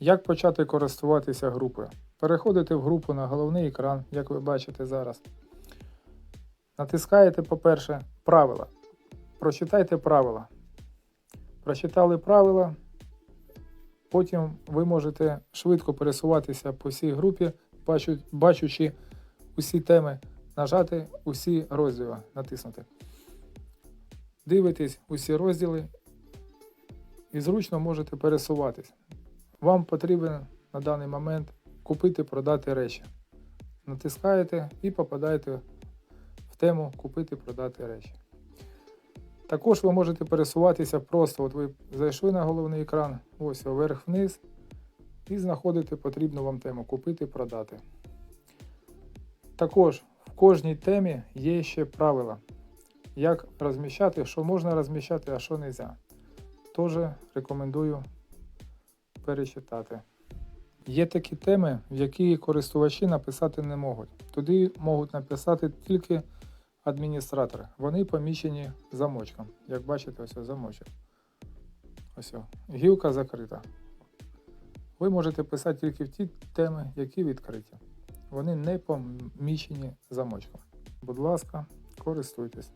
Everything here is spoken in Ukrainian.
Як почати користуватися групою? Переходите в групу на головний екран, як ви бачите зараз. Натискаєте, по-перше, правила. Прочитайте правила. Прочитали правила. Потім ви можете швидко пересуватися по всій групі, бачучи усі теми, нажати усі розділи, натиснути. Дивитесь усі розділи і зручно можете пересуватись. Вам потрібен на даний момент купити, продати речі. Натискаєте і попадаєте в тему купити, продати речі. Також ви можете пересуватися просто. От ви зайшли на головний екран, ось вверх-вниз, і знаходите потрібну вам тему купити, продати. Також в кожній темі є ще правила, як розміщати, що можна розміщати, а що не можна. Теж рекомендую перечитати. Є такі теми, в які користувачі написати не можуть. Туди можуть написати тільки адміністратори. Вони поміщені замочком. Як бачите, ось ось замочок. Ось о. гілка закрита. Ви можете писати тільки в ті теми, які відкриті. Вони не поміщені замочком. Будь ласка, користуйтесь.